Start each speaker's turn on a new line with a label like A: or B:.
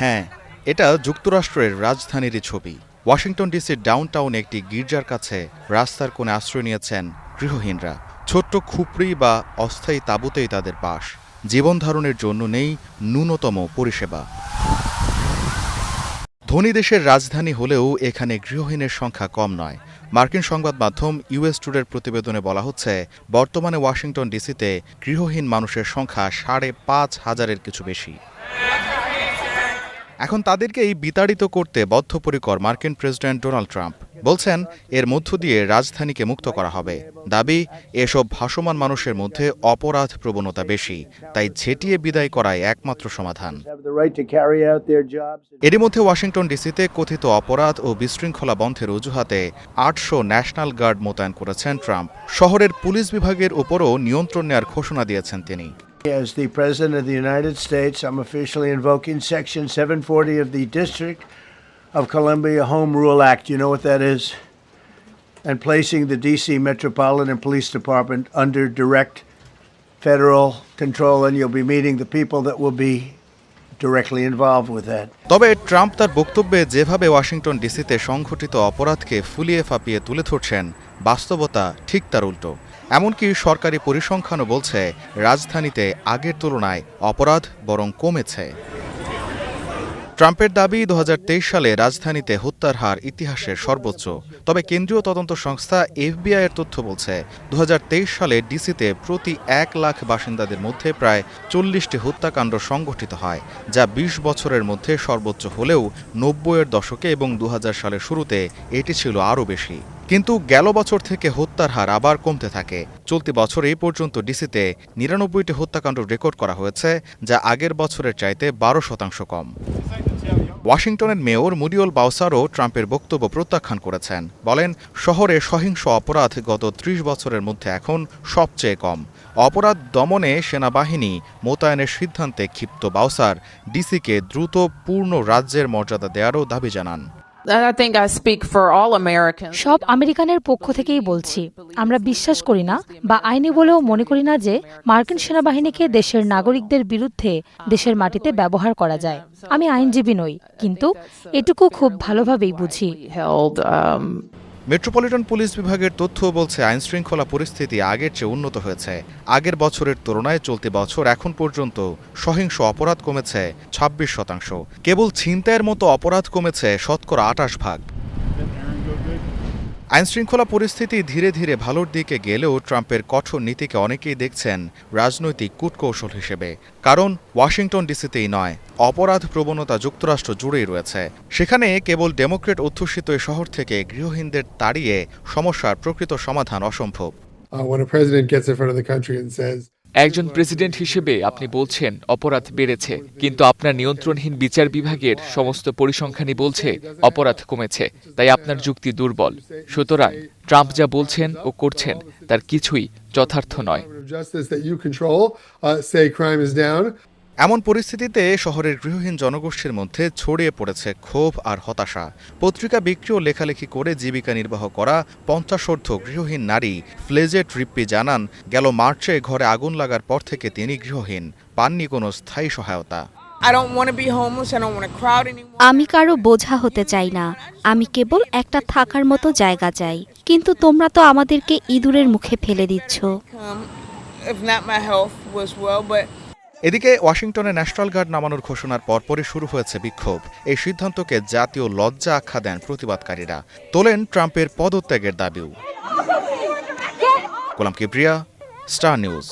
A: হ্যাঁ এটা যুক্তরাষ্ট্রের রাজধানীরই ছবি। ওয়াশিংটন ডিসির ডাউনটাউন একটি গির্জার কাছে রাস্তার কোণে আশ্রয় নিয়েছেন গৃহহীনরা। ছোট্ট খুপড়ি বা অস্থায়ী তাঁবুতেই তাদের বাস। জীবন ধারণের জন্য নেই ন্যূনতম পরিষেবা। ধনী দেশের রাজধানী হলেও এখানে গৃহহীনের সংখ্যা কম নয়। মার্কিন সংবাদ মাধ্যম ইউএস টুডের প্রতিবেদনে বলা হচ্ছে, বর্তমানে ওয়াশিংটন ডিসিতে গৃহহীন মানুষের সংখ্যা সাড়ে পাঁচ হাজারের কিছু বেশি। এখন তাদেরকেই বিতাড়িত করতে বদ্ধপরিকর মার্কিন প্রেসিডেন্ট ডোনাল্ড ট্রাম্প। বলছেন, এর মধ্য দিয়ে রাজধানীকে মুক্ত করা হবে। দাবি, এসব ভাসমান মানুষের মধ্যে অপরাধ প্রবণতা বেশি, তাই ঝেঁটিয়ে বিদায় করাই একমাত্র সমাধান. এরই মধ্যে ওয়াশিংটন ডিসিতে কথিত অপরাধ ও বিশৃঙ্খলা বন্ধের অজুহাতে আটশো ন্যাশনাল গার্ড মোতায়েন করেছেন ট্রাম্প। শহরের পুলিশ বিভাগের উপরও নিয়ন্ত্রণ নেয়ার ঘোষণা দিয়েছেন তিনি।
B: As the President of the United States, I'm officially invoking Section 740 of the District of Columbia Home Rule Act. You know what that is? And placing the D.C. Metropolitan Police Department under direct federal control, and you'll be meeting the people that will be directly involved with that.
A: তবে Trump তার বক্তব্যে যেভাবে Washington ডিসিতে সংঘটিত অপরাধকে ফুলিয়ে ফাঁপিয়ে তুলে ধরছেন বাস্তবতা ঠিক তার উল্টো এমনকি সরকারি পরিসংখ্যানও বলছে, রাজধানীতে আগের তুলনায় অপরাধ বরং কমেছে। ট্রাম্পের দাবি দু হাজার তেইশ সালে রাজধানীতে হত্যার হার ইতিহাসের সর্বোচ্চ। তবে কেন্দ্রীয় তদন্ত সংস্থা এফবিআই এর তথ্য বলছে, দুহাজার তেইশ সালে ডিসিতে প্রতি এক লাখ বাসিন্দাদের মধ্যে প্রায় চল্লিশটি হত্যাকাণ্ড সংঘটিত হয়, যা ২০ বছরের মধ্যে সর্বোচ্চ হলেও নব্বইয়ের দশকে এবং দু হাজার সালের শুরুতে এটি ছিল আরও বেশি। কিন্তু গেল বছর থেকে হত্যার হার আবার কমতে থাকে। চলতি বছর এই পর্যন্ত ডিসিতে নিরানব্বইটি হত্যাকাণ্ড রেকর্ড করা হয়েছে, যা আগের বছরের চাইতে বারো শতাংশ কম। ওয়াশিংটনের মেয়র মুরিওল বাউসারও ট্রাম্পের বক্তব্য প্রত্যাখ্যান করেছেন। বলেন, শহরে সহিংস অপরাধ গত ত্রিশ বছরের মধ্যে এখন সবচেয়ে কম। অপরাধ দমনে সেনাবাহিনী মোতায়েনের সিদ্ধান্তে ক্ষিপ্ত বাউসার ডিসিকে দ্রুত পূর্ণ রাজ্যের মর্যাদা দেওয়ারও দাবি জানান।
C: I think I speak for all Americans.
D: সব আমেরিকানের পক্ষ থেকেই বলছি আমরা বিশ্বাস করি না বা আইনি বলেও মনে করি না যে মার্কিন সেনাবাহিনীকে দেশের নাগরিকদের বিরুদ্ধে দেশের মাটিতে ব্যবহার করা যায় আমি আইনজীবী নই কিন্তু এটুকু খুব ভালোভাবেই বুঝি
C: um,
A: মেট্রোপলিটন পুলিশ বিভাগের তথ্য বলছে, আইনশৃঙ্খলা পরিস্থিতি আগের চেয়ে উন্নত হয়েছে। আগের বছরের তুলনায় চলতি বছর এখন পর্যন্ত সহিংস অপরাধ কমেছে ২৬ শতাংশ। কেবল ছিনতাইয়ের মতো অপরাধ কমেছে শতকরা আটাশ ভাগ। আইন শৃঙ্খলা পরিস্থিতি ধীরে ধীরে ভালোর দিকে গেলেও ট্রাম্পের কঠোর নীতিকে অনেকেই দেখছেন রাজনৈতিক কূটকৌশল হিসেবে। কারণ ওয়াশিংটন ডিসিতেই নয়, অপরাধ প্রবণতা যুক্তরাষ্ট্র জুড়েই রয়েছে। সেখানে কেবল ডেমোক্রেট অধ্যুষিত এই শহর থেকে গৃহহীনদের তাড়িয়ে সমস্যার প্রকৃত সমাধান অসম্ভব।
E: একজন প্রেসিডেন্ট হিসেবে আপনি বলছেন অপরাধ বেড়েছে, কিন্তু আপনার নিয়ন্ত্রণহীন বিচার বিভাগের সমস্ত পরিসংখ্যানই বলছে অপরাধ কমেছে, তাই আপনার যুক্তি দুর্বল। সুতরাং ট্রাম্প যা বলছেন ও করছেন তার কিছুই যথার্থ নয়।
A: এমন পরিস্থিতিতে শহরের গৃহহীন জনগোষ্ঠীর মধ্যে ছড়িয়ে পড়েছে ক্ষোভ আর হতাশা। পত্রিকা বিক্রি ও লেখালেখি করে জীবিকা নির্বাহ করা পঞ্চাশোর্ধ গৃহহীন নারী ফ্লেজেট রিপ্পি জানান গেল মার্চে ঘরে আগুন লাগার পর থেকে তিনি গৃহহীন পাননি কোনো স্থায়ী সহায়তা.
F: আমি কারও বোঝা হতে চাই না আমি কেবল একটা থাকার মতো জায়গা চাই কিন্তু তোমরা তো আমাদেরকে ইঁদুরের মুখে ফেলে দিচ্ছ।
A: এদিকে ওয়াশিংটনে ন্যাশনাল গার্ড নামানোর ঘোষণার পরপরই শুরু হয়েছে বিক্ষোভ। এই সিদ্ধান্তকে জাতীয় লজ্জা আখ্যা দেন প্রতিবাদকারীরা। তোলেন ট্রাম্পের পদত্যাগের দাবিও। Golam Kibria, Star News.